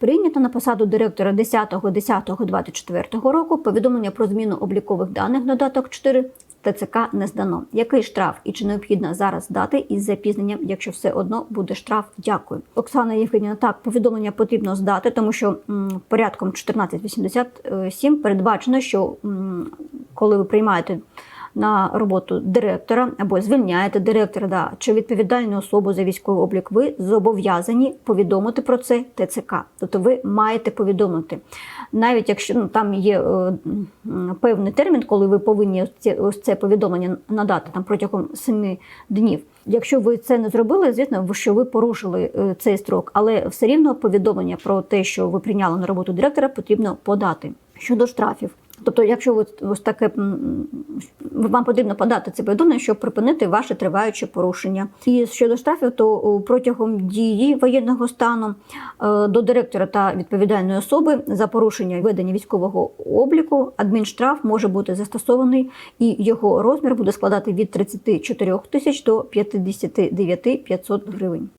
Прийнято на посаду директора 10.10.24 року повідомлення про зміну облікових даних додаток 4 ТЦК не здано. Який штраф і чи необхідно зараз дати із запізненням, якщо все одно буде штраф? Дякую. Оксана Євгенівна, так, повідомлення потрібно здати, тому що м, порядком 1487 передбачено, що м, коли ви приймаєте на роботу директора або звільняєте директора да, чи відповідальну особу за військовий облік, ви зобов'язані повідомити про це ТЦК. Тобто ви маєте повідомити. Навіть якщо ну, там є е, певний термін, коли ви повинні ось це, ось це повідомлення надати там протягом 7 днів. Якщо ви це не зробили, звісно, що ви порушили е, цей строк, але все рівно повідомлення про те, що ви прийняли на роботу директора, потрібно подати щодо штрафів. Тобто, якщо ви ось таке вам потрібно подати це повідомлення, щоб припинити ваше триваюче порушення. І щодо штрафів, то протягом дії воєнного стану е, до директора та відповідальної особи за порушення ведення військового обліку адмінштраф може бути застосований, і його розмір буде складати від 34 тисяч до 59 500 гривень.